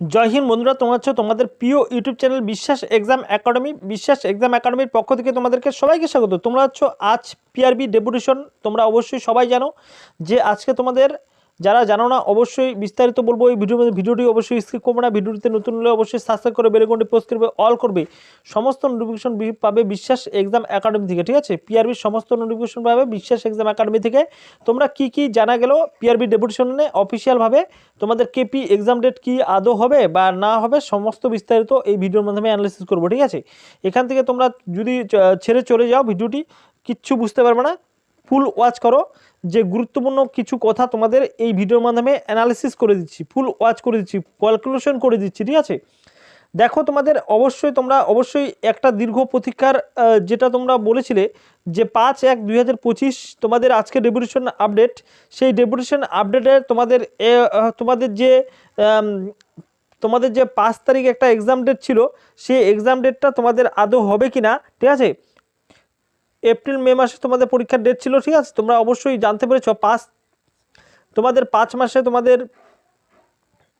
জয় হিন্দ বন্ধুরা, তোমরা হচ্ছে তোমাদের প্রিয় YouTube channel Biswas exam academy, Biswas exam একাডেমির পক্ষ থেকে তোমাদেরকে সবাইকে স্বাগত। তোমরা হচ্ছে আজ পিআরবি ডেপুটেশন তোমরা অবশ্যই সবাই জানো যে আজকে তোমাদের যারা জানো না, অবশ্যই বিস্তারিত বলব এই ভিডিওর মধ্যে। ভিডিওটি অবশ্যই স্কিপ করবে না। ভিডিওটিতে নতুন হলে অবশ্যই সাবস্ক্রাইব করে বেলেগনটি পোস্ট করবে অল করবে। সমস্ত নোটিফিকেশন পাবে বিশ্বাস এক্সাম একাডেমি থেকে, ঠিক আছে? পিআরবির সমস্ত নোটিফিকেশন পাবে বিশ্বাস এক্সাম একাডেমি থেকে। তোমরা কি কি জানা গেল পিআরবি ডেপুটেশনে অফিসিয়ালভাবে তোমাদের কেপি এক্সাম ডেট কি, আদৌ হবে বা না হবে, সমস্ত বিস্তারিত এই ভিডিওর মাধ্যমে অ্যানালিসিস করব, ঠিক আছে? এখান থেকে তোমরা যদি ছেড়ে চলে যাও ভিডিওটি, কিচ্ছু বুঝতে পারবে না। ফুল ওয়াচ করো। যে গুরুত্বপূর্ণ কিছু কথা তোমাদের এই ভিডিওর মাধ্যমে অ্যানালিসিস করে দিচ্ছি, ফুল ওয়াচ করে দিচ্ছি ক্যালকুলেশন করে দিচ্ছি, ঠিক আছে? দেখো তোমাদের অবশ্যই তোমরা অবশ্যই একটা দীর্ঘ প্রতীক্ষার যেটা তোমরা বলেছিলে যে পাঁচ এক দুই তোমাদের আজকে ডেপুটেশন আপডেট, সেই ডেপুটেশন আপডেটে তোমাদের তোমাদের যে তোমাদের যে পাঁচ তারিখ একটা এক্সাম ডেট ছিল, সেই এক্সাম ডেটটা তোমাদের আদৌ হবে কি না ঠিক আছে? এপ্রিল, মে মাসে তোমাদের পরীক্ষার ডেট ছিল, ঠিক আছে? তোমরা অবশ্যই জানতে পেরেছ, পাঁচ, তোমাদের পাঁচ মাসে তোমাদের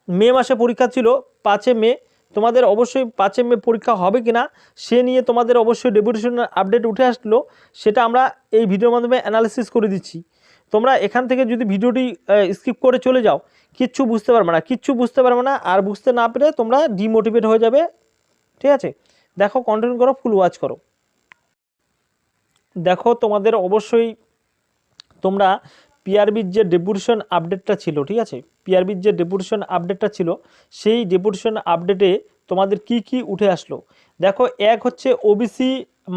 মে মাসে পরীক্ষা ছিল, পাঁচে মে। তোমাদের অবশ্যই পাঁচে মে পরীক্ষা হবে কি না সে নিয়ে তোমাদের অবশ্যই ডেপুটেশন আপডেট উঠে আসলো, সেটা আমরা এই ভিডিওর মাধ্যমে অ্যানালিসিস করে দিচ্ছি। তোমরা এখান থেকে যদি ভিডিওটি স্কিপ করে চলে যাও, কিচ্ছু বুঝতে পারবে না, কিচ্ছু বুঝতে পারবে না, আর বুঝতে না পেরে তোমরা ডিমোটিভেট হয়ে যাবে, ঠিক আছে? দেখো কন্টিনিউ করো ফুল ওয়াচ করো। দেখো তোমাদের অবশ্যই তোমরা পিআরবির যে ডেপুটেশন আপডেটটা ছিল, ঠিক আছে? পিআরবির যে ডেপুটেশন আপডেটটা ছিল, সেই ডেপুটেশন আপডেটে তোমাদের কি কি উঠে আসলো? দেখো, এক হচ্ছে ওবিসি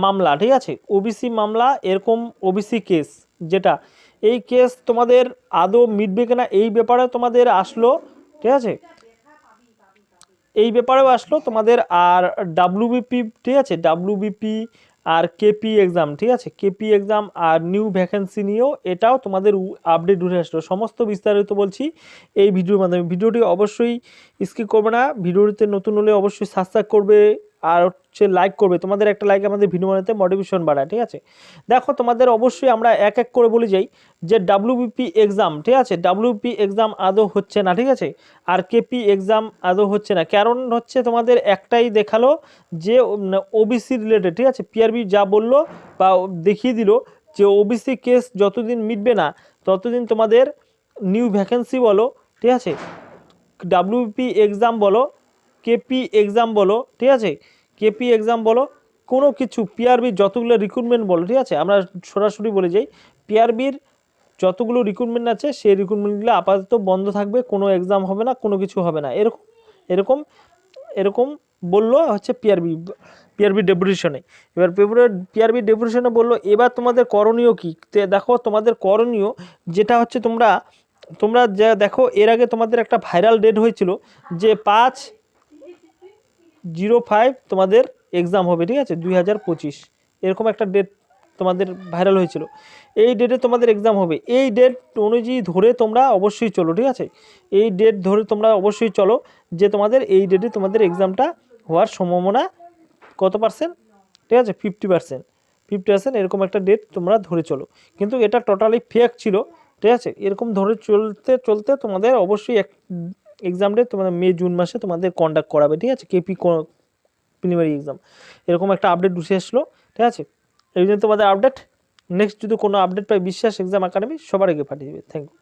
মামলা, ঠিক আছে? ওবিসি মামলা, এরকম ওবিসি কেস যেটা এই কেস তোমাদের আদৌ মিটবে কিনা, এই ব্যাপারে তোমাদের আসলো, ঠিক আছে? এই ব্যাপারেও আসলো তোমাদের আর ডাব্লিউবিপি ঠিক আছে? ডাব্লিউবিপি আর কেপি এক্সাম ঠিক আছে? কেপি এক্সাম আর নিউ ভ্যাকেন্সি নিয়েও এটাও তোমাদের আপডেট উঠে আসলো। সমস্ত বিস্তারিত বলছি এই ভিডিওর মাধ্যমে। ভিডিওটি অবশ্যই স্কিপ করবে না। ভিডিওটিতে নতুন হলে অবশ্যই সাবস্ক্রাইব করবে। আর হচ্ছে লাইক করবে। তোমাদের একটা লাইক আমাদের ভিডিও বানাতে মোটিভেশন বাড়ায়, ঠিক আছে? দেখো, তোমাদের অবশ্যই আমরা এক এক করে বলে যাই যে ডাব্লিউবিপি এক্সাম ঠিক আছে? ডাব্লিউপি এক্সাম আদৌ হচ্ছে না, ঠিক আছে? আর কেপি এক্সাম আদৌ হচ্ছে না। কারণ হচ্ছে তোমাদের একটাই দেখাল যে ওবিসি রিলেটেড ঠিক আছে? পিআরবি যা বলল বা দেখিয়ে দিল যে ওবিসি কেস যতদিন মিটবে না, ততদিন তোমাদের নিউ ভ্যাকেন্সি বলো, ঠিক আছে? ডাব্লিউপি এক্সাম বলো কেপি এক্সাম বলো, ঠিক আছে? কেপি এক্সাম বলো, কোনো কিছু পিআরবি যতগুলো রিক্রুটমেন্ট বলো, ঠিক আছে? আমরা সরাসরি বলে যাই পিআরবির যতগুলো রিক্রুটমেন্ট আছে, সেই রিক্রুটমেন্টগুলো আপাতত বন্ধ থাকবে, কোনো এক্সাম হবে না, কোনো কিছু হবে না। এরকম এরকম এরকম বলল হচ্ছে পিআরবি পিআরবি ডেপুটেশনে এবার পিআরবি ডেপুটেশনে বলল, এবার তোমাদের করণীয় কী? দেখো, তোমাদের করণীয় যেটা হচ্ছে তোমরা তোমরা যা দেখো, এর আগে তোমাদের একটা ভাইরাল ডেট হয়েছিল যে পাঁচ জিরো ফাইভ তোমাদের এক্সাম হবে, ঠিক আছে? দুই হাজার পঁচিশ। এরকম একটা ডেট তোমাদের ভাইরাল হয়েছিল। এই ডেটে তোমাদের এক্সাম হবে। এই ডেট অনুযায়ী ধরে তোমরা অবশ্যই চলো, ঠিক আছে? এই ডেট ধরে তোমরা অবশ্যই চলো যে তোমাদের এই ডেটে তোমাদের এক্সামটা হওয়ার সম্ভাবনা কত পার্সেন্ট ঠিক আছে? ফিফটি পার্সেন্ট ফিফটি পার্সেন্ট এরকম একটা ডেট তোমরা ধরে চলো। কিন্তু এটা টোটালি ফেক ছিল, ঠিক আছে? এরকম ধরে চলতে চলতে তোমাদের অবশ্যই এক এক্সাম ডেট তোমাদের মে, জুন মাসে তোমাদের কন্ডাক্ট করাবে, ঠিক আছে? কেপি প্রিলিমিনারি এক্সাম এরকম একটা আপডেট উঠে আসলো, ঠিক আছে? এই জন্য তোমাদের আপডেট নেক্সট যদি কোনো আপডেট পাই বিশ্বাস এক্সাম একাডেমি সবার আগে পাঠিয়ে দেবে। Thank you